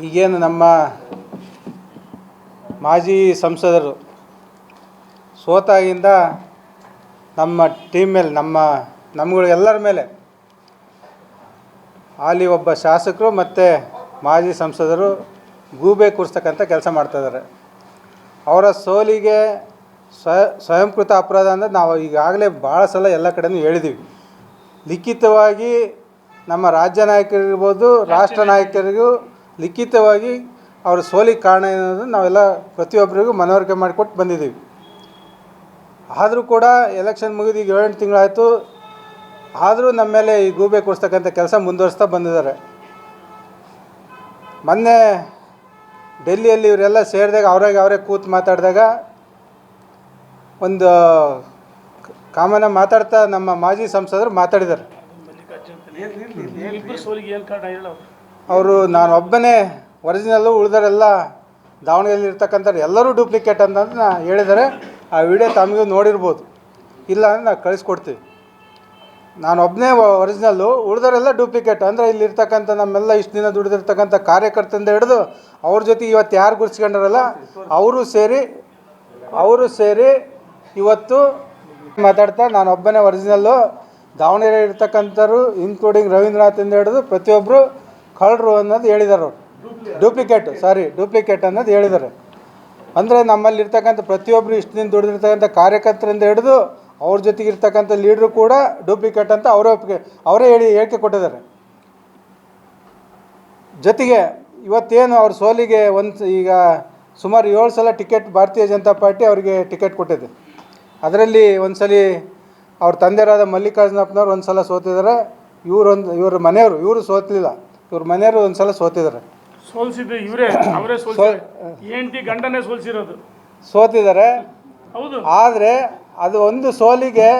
ಈಗೇನು ನಮ್ಮ ಮಾಜಿ ಸಂಸದರು ಸೋತಾಗಿಂದ ನಮ್ಮ ಟೀಮ್ ಮೇಲೆ, ನಮ್ಮ, ನಮ್ಗಳು ಎಲ್ಲರ ಮೇಲೆ ಅಲ್ಲಿ ಒಬ್ಬ ಶಾಸಕರು ಮತ್ತು ಮಾಜಿ ಸಂಸದರು ಗೂಬೆ ಕೂರಿಸ್ತಕ್ಕಂಥ ಕೆಲಸ ಮಾಡ್ತಾಯಿದ್ದಾರೆ ಅವರ ಸೋಲಿಗೆ ಸ್ವಯ ಸ್ವಯಂಕೃತ ಅಪರಾಧ ಅಂದರೆ ನಾವು ಈಗಾಗಲೇ ಭಾಳ ಸಲ ಎಲ್ಲ ಕಡೆಯೂ ಹೇಳಿದ್ದೀವಿ ಲಿಖಿತವಾಗಿ ನಮ್ಮ ರಾಜ್ಯ ನಾಯಕರಿರ್ಬೋದು, ರಾಷ್ಟ್ರ ನಾಯಕರಿಗೂ ಲಿಖಿತವಾಗಿ ಅವ್ರ ಸೋಲಿಗೆ ಕಾರಣ ಏನಂದ್ರೆ ನಾವೆಲ್ಲ ಪ್ರತಿಯೊಬ್ಬರಿಗೂ ಮನವರಿಕೆ ಮಾಡಿಕೊಟ್ಟು ಬಂದಿದ್ದೀವಿ ಆದರೂ ಕೂಡ ಎಲೆಕ್ಷನ್ ಮುಗಿದು ಈಗ ಏಳೆಂಟು ತಿಂಗಳಾಯಿತು ಆದರೂ ನಮ್ಮ ಮೇಲೆ ಈ ಗೂಬೆ ಕೂರಿಸ್ತಕ್ಕಂಥ ಕೆಲಸ ಮುಂದುವರಿಸ್ತಾ ಬಂದಿದ್ದಾರೆ ಮೊನ್ನೆ ಡೆಲ್ಲಿಯಲ್ಲಿ ಇವರೆಲ್ಲ ಸೇರಿದಾಗ ಅವರಾಗಿ ಅವರೇ ಕೂತು ಮಾತಾಡಿದಾಗ ಒಂದು ಕಾಮನ ಮಾತಾಡ್ತಾ ನಮ್ಮ ಮಾಜಿ ಸಂಸದರು ಮಾತಾಡಿದ್ದಾರೆ ಅವರು ನಾನು ಒಬ್ಬನೇ ಒರಿಜಿನಲ್ಲು ಉಳಿದರೆಲ್ಲ ದಾವಣಗೆರೆಯಲ್ಲಿ ಇರ್ತಕ್ಕಂಥವ್ರು ಎಲ್ಲರೂ ಡೂಪ್ಲಿಕೇಟ್ ಅಂತ ನಾ ಹೇಳಿದ್ದಾರೆ. ಆ ವಿಡಿಯೋ ತಮಗೂ ನೋಡಿರ್ಬೋದು. ಇಲ್ಲ ಅಂದರೆ ನಾವು ಕಳಿಸ್ಕೊಡ್ತೀವಿ. ನಾನು ಒಬ್ಬನೇ ಒರಿಜಿನಲ್ಲು ಉಳಿದರೆಲ್ಲ ಡೂಪ್ಲಿಕೇಟ್ ಅಂದರೆ ಇಲ್ಲಿರ್ತಕ್ಕಂಥ ನಮ್ಮೆಲ್ಲ ಇಷ್ಟು ದಿನ ದುಡಿದಿರ್ತಕ್ಕಂಥ ಕಾರ್ಯಕರ್ತರಿಂದ ಹಿಡಿದು ಅವ್ರ ಜೊತೆ ಇವತ್ತು ಯಾರು ಗುರ್ಸ್ಕೊಂಡಾರಲ್ಲ, ಅವರು ಸೇರಿ ಅವರು ಸೇರಿ ಇವತ್ತು ಮಾತಾಡ್ತಾ ನಾನು ಒಬ್ಬನೇ ಒರಿಜಿನಲ್ಲು ದಾವಣಗೆರೆ ಇರ್ತಕ್ಕಂಥವ್ರು ಇನ್ಕ್ಲೂಡಿಂಗ್ ರವೀಂದ್ರನಾಥಿಂದ ಹಿಡಿದು ಪ್ರತಿಯೊಬ್ಬರು ಕಳ್ಳರು ಅನ್ನೋದು ಹೇಳಿದ್ದಾರೆ ಅವರು. ಡೂಪ್ಲಿಕೇಟ್ ಸಾರಿ ಡೂಪ್ಲಿಕೇಟ್ ಅನ್ನೋದು ಹೇಳಿದ್ದಾರೆ ಅಂದರೆ ನಮ್ಮಲ್ಲಿರ್ತಕ್ಕಂಥ ಪ್ರತಿಯೊಬ್ಬರು ಇಷ್ಟು ದಿನ ದುಡಿದಿರ್ತಕ್ಕಂಥ ಕಾರ್ಯಕರ್ತರಿಂದ ಹಿಡಿದು ಅವ್ರ ಜೊತೆಗೆ ಇರ್ತಕ್ಕಂಥ ಲೀಡ್ರು ಕೂಡ ಡೂಪ್ಲಿಕೇಟ್ ಅಂತ ಅವರೇ ಅವರೇ ಹೇಳಿ, ಹೇಳಿಕೆ ಕೊಟ್ಟಿದ್ದಾರೆ. ಜೊತೆಗೆ ಇವತ್ತೇನು ಅವ್ರ ಸೋಲಿಗೆ ಒಂದು ಈಗ ಸುಮಾರು ಏಳು ಸಲ ಟಿಕೆಟ್ ಭಾರತೀಯ ಜನತಾ ಪಾರ್ಟಿ ಅವರಿಗೆ ಟಿಕೆಟ್ ಕೊಟ್ಟಿದೆ. ಅದರಲ್ಲಿ ಒಂದು ಸಲ ಅವ್ರ ತಂದೆಯರಾದ ಮಲ್ಲಿಕಾರ್ಜುನಪ್ಪನವ್ರು ಒಂದು ಸಲ ಸೋತಿದ್ದಾರೆ. ಇವರೊಂದು, ಇವ್ರ ಮನೆಯವರು, ಇವರು ಸೋತಲಿಲ್ಲ. ಇವ್ರ ಮನೆಯವರು ಒಂದು ಸಲ ಸೋತಿದ್ದಾರೆ ಸೋಲ್ಸಿದ್ದು ಇವರೇ ಅವರೇ ಹೆಂಡತಿ ಗಂಡನೇ ಸೋಲ್ಸಿರೋದು. ಸೋತಿದ್ದಾರೆ ಹೌದು. ಆದರೆ ಅದು ಒಂದು ಸೋಲಿಗೆ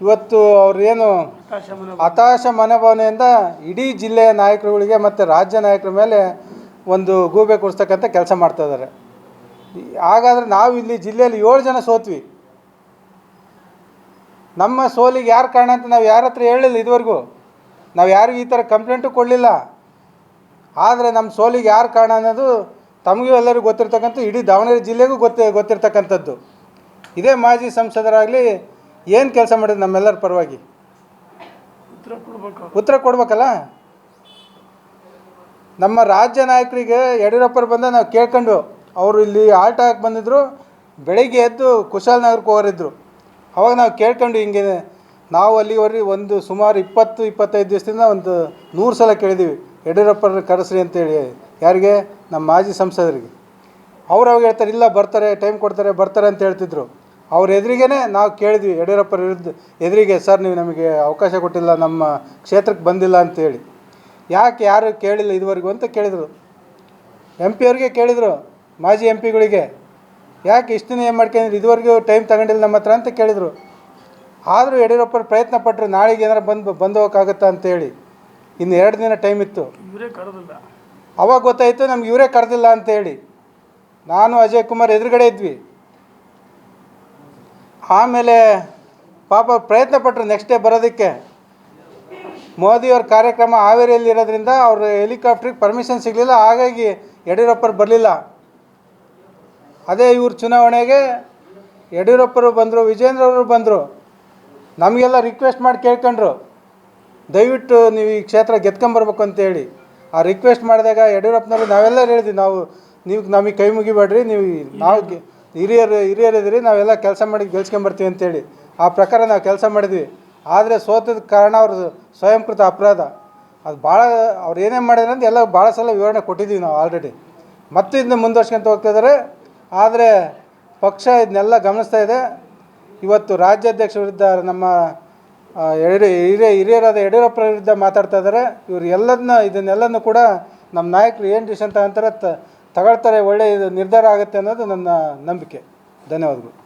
ಇವತ್ತು ಅವ್ರು ಏನು ಹತಾಶ ಮನೋಭಾವ. ಹತಾಶ ಮನೋಭಾವನೆಯಿಂದ ಇಡೀ ಜಿಲ್ಲೆಯ ನಾಯಕರುಗಳಿಗೆ ಮತ್ತು ರಾಜ್ಯ ನಾಯಕರ ಮೇಲೆ ಒಂದು ಗೂಬೆ ಕೊಡಿಸ್ತಕ್ಕಂಥ ಕೆಲಸ ಮಾಡ್ತಾ ಇದ್ದಾರೆ ಹಾಗಾದರೆ ನಾವು ಇಲ್ಲಿ ಜಿಲ್ಲೆಯಲ್ಲಿ ಏಳು ಜನ ಸೋತ್ವಿ. ನಮ್ಮ ಸೋಲಿಗೆ ಯಾರು ಕಾರಣ ಅಂತ ನಾವು ಯಾರ ಹತ್ರ ಹೇಳಿಲ್ಲ ಇದುವರೆಗೂ. ನಾವು ಯಾರಿಗೂ ಈ ಥರ ಕಂಪ್ಲೇಂಟು ಕೊಡಲಿಲ್ಲ. ಆದರೆ ನಮ್ಮ ಸೋಲಿಗೆ ಯಾರು ಕಾರಣ ಅನ್ನೋದು ತಮಗೂ ಎಲ್ಲರಿಗೂ ಗೊತ್ತಿರ್ತಕ್ಕಂಥ ಇಡೀ ದಾವಣಗೆರೆ ಜಿಲ್ಲೆಗೂ ಗೊತ್ತೇ ಗೊತ್ತಿರ್ತಕ್ಕಂಥದ್ದು. ಇದೇ ಮಾಜಿ ಸಂಸದರಾಗಲಿ ಏನು ಕೆಲಸ ಮಾಡಿದ್ರು ನಮ್ಮೆಲ್ಲರ ಪರವಾಗಿ? ಉತ್ತರ ಕೊಡ್ಬೇಕು. ಉತ್ತರ ಕೊಡ್ಬೇಕಲ್ಲ? ನಮ್ಮ ರಾಜ್ಯ ನಾಯಕರಿಗೆ ಯಡಿಯೂರಪ್ಪರು ಬಂದ ನಾವು ಕೇಳ್ಕೊಂಡು ಅವರು ಇಲ್ಲಿ ಆಟ ಹಾಕಿ ಬಂದಿದ್ದರು ಬೆಳಿಗ್ಗೆ ಎದ್ದು ಕುಶಾಲನಗರಕ್ಕೆ ಹೋಗಿದ್ರು ಅವಾಗ ನಾವು ಕೇಳ್ಕೊಂಡು ಹಿಂಗೆ ನಾವು ಅಲ್ಲಿವರೆಗೆ ಒಂದು ಸುಮಾರು ಇಪ್ಪತ್ತು ಇಪ್ಪತ್ತೈದು ದಿವಸದಿಂದ ಒಂದು ನೂರು ಸಲ ಕೇಳಿದ್ದೀವಿ ಯಡಿಯೂರಪ್ಪರನ್ನ ಕರೆಸ್ರಿ ಅಂತೇಳಿ ಯಾರಿಗೆ? ನಮ್ಮ ಮಾಜಿ ಸಂಸದರಿಗೆ. ಅವ್ರು ಅವಾಗ ಹೇಳ್ತಾರೆ, ಇಲ್ಲ, ಬರ್ತಾರೆ ಟೈಮ್ ಕೊಡ್ತಾರೆ, ಬರ್ತಾರೆ ಅಂತ ಹೇಳ್ತಿದ್ರು. ಅವ್ರ ಎದುರಿಗೇ ನಾವು ಕೇಳಿದ್ವಿ, ಯಡಿಯೂರಪ್ಪರ ವಿರುದ್ಧ ಎದುರಿಗೆ, ಸರ್, ನೀವು ನಮಗೆ ಅವಕಾಶ ಕೊಟ್ಟಿಲ್ಲ, ನಮ್ಮ ಕ್ಷೇತ್ರಕ್ಕೆ ಬಂದಿಲ್ಲ ಅಂತೇಳಿ. ಯಾಕೆ ಯಾರು ಕೇಳಿಲ್ಲ ಇದುವರೆಗೂ ಅಂತ ಕೇಳಿದರು. ಎಂ ಪಿ ಅವ್ರಿಗೆ ಕೇಳಿದರು, ಮಾಜಿ ಎಂ ಪಿಗಳಿಗೆ ಯಾಕೆ ಇಷ್ಟು ದಿನ ಏನು ಮಾಡ್ಕೊಂಡಿದ್ರು? ಇದುವರೆಗೂ ಟೈಮ್ ತಗೊಂಡಿಲ್ಲ ನಮ್ಮ ಹತ್ರ ಅಂತ ಕೇಳಿದರು. ಆದರೂ ಯಡಿಯೂರಪ್ಪರು ಪ್ರಯತ್ನ ಪಟ್ಟರು ನಾಳೆಗೆ ಏನಾರು ಬಂದು ಬಂದು ಹೋಗೋಕ್ಕಾಗತ್ತಾ ಅಂತೇಳಿ. ಇನ್ನು ಎರಡು ದಿನ ಟೈಮ್ ಇತ್ತು. ಇವರೇ ಕರೆದಿಲ್ಲ. ಅವಾಗ ಗೊತ್ತಾಯಿತು ನಮ್ಗೆ ಇವರೇ ಕರೆದಿಲ್ಲ ಅಂತೇಳಿ ನಾನು ಅಜಯ್ ಕುಮಾರ್ ಎದುರುಗಡೆ ಇದ್ವಿ. ಆಮೇಲೆ ಪಾಪ ಪ್ರಯತ್ನ ಪಟ್ಟರು ನೆಕ್ಸ್ಟ್ ಡೇ ಬರೋದಕ್ಕೆ. ಮೋದಿಯವ್ರ ಕಾರ್ಯಕ್ರಮ ಹಾವೇರಿಯಲ್ಲಿ ಇರೋದ್ರಿಂದ ಅವರು ಹೆಲಿಕಾಪ್ಟ್ರಿಗೆ ಪರ್ಮಿಷನ್ ಸಿಗಲಿಲ್ಲ ಹಾಗಾಗಿ ಯಡಿಯೂರಪ್ಪರು ಬರಲಿಲ್ಲ. ಅದೇ ಇವ್ರ ಚುನಾವಣೆಗೆ ಯಡಿಯೂರಪ್ಪರು ಬಂದರು ವಿಜೇಂದ್ರ ಅವರು ಬಂದರು. ನಮಗೆಲ್ಲ ರಿಕ್ವೆಸ್ಟ್ ಮಾಡಿ ಕೇಳ್ಕೊಂಡ್ರು. ದಯವಿಟ್ಟು ನೀವು ಈ ಕ್ಷೇತ್ರ ಗೆದ್ಕೊಂಬರ್ಬೇಕು ಅಂತೇಳಿ ಆ ರಿಕ್ವೆಸ್ಟ್ ಮಾಡಿದಾಗ ಯಡಿಯೂರಪ್ಪನವರು ನಾವೆಲ್ಲ ಹೇಳಿದ್ವಿ, ನಾವು, ನೀವು, ನಮಗೆ ಕೈ ಮುಗಿಬೇಡ್ರಿ, ನೀವು ನಾವು ಹಿರಿಯರು ಹಿರಿಯರು ಹಿರಿಯರಿದ್ದೀರಿ ನಾವೆಲ್ಲ ಕೆಲಸ ಮಾಡಿ ಗೆಲ್ಸ್ಕೊಂಬರ್ತೀವಿ ಅಂತೇಳಿ ಆ ಪ್ರಕಾರ ನಾವು ಕೆಲಸ ಮಾಡಿದ್ವಿ. ಆದರೆ ಸೋತದ ಕಾರಣ ಅವ್ರದ್ದು ಸ್ವಯಂಕೃತ ಅಪರಾಧ. ಅದು ಭಾಳ, ಅವ್ರು ಏನೇನು ಮಾಡಿದ್ರೆ ಅಂತ ಎಲ್ಲ ಭಾಳ ಸಲ ವಿವರಣೆ ಕೊಟ್ಟಿದ್ದೀವಿ ನಾವು ಆಲ್ರೆಡಿ ಮತ್ತೆ ಇದನ್ನ ಮುಂದುವರ್ಸ್ಕೊಂತ ಹೋಗ್ತಿದ್ದಾರೆ ಆದರೆ ಪಕ್ಷ ಇದನ್ನೆಲ್ಲ ಗಮನಿಸ್ತಾ ಇದೆ. ಇವತ್ತು ರಾಜ್ಯಾಧ್ಯಕ್ಷ ವಿರುದ್ಧ ನಮ್ಮ ಆ, ಹಿರಿಯ ಹಿರಿಯರಾದ ಯಡಿಯೂರಪ್ಪ ವಿರುದ್ಧ ಮಾತಾಡ್ತಾ ಇದ್ದಾರೆ ಇವರು ಎಲ್ಲದನ್ನ ಇದನ್ನೆಲ್ಲನೂ ಕೂಡ ನಮ್ಮ ನಾಯಕರು ಏನು ಡಿಸಿಷನ್ ತಗೊಂತಾರೆ ತಗೊಳ್ತಾರೆ ಒಳ್ಳೆಯ ನಿರ್ಧಾರ ಆಗುತ್ತೆ ಅನ್ನೋದು ನನ್ನ ನಂಬಿಕೆ. ಧನ್ಯವಾದಗಳು.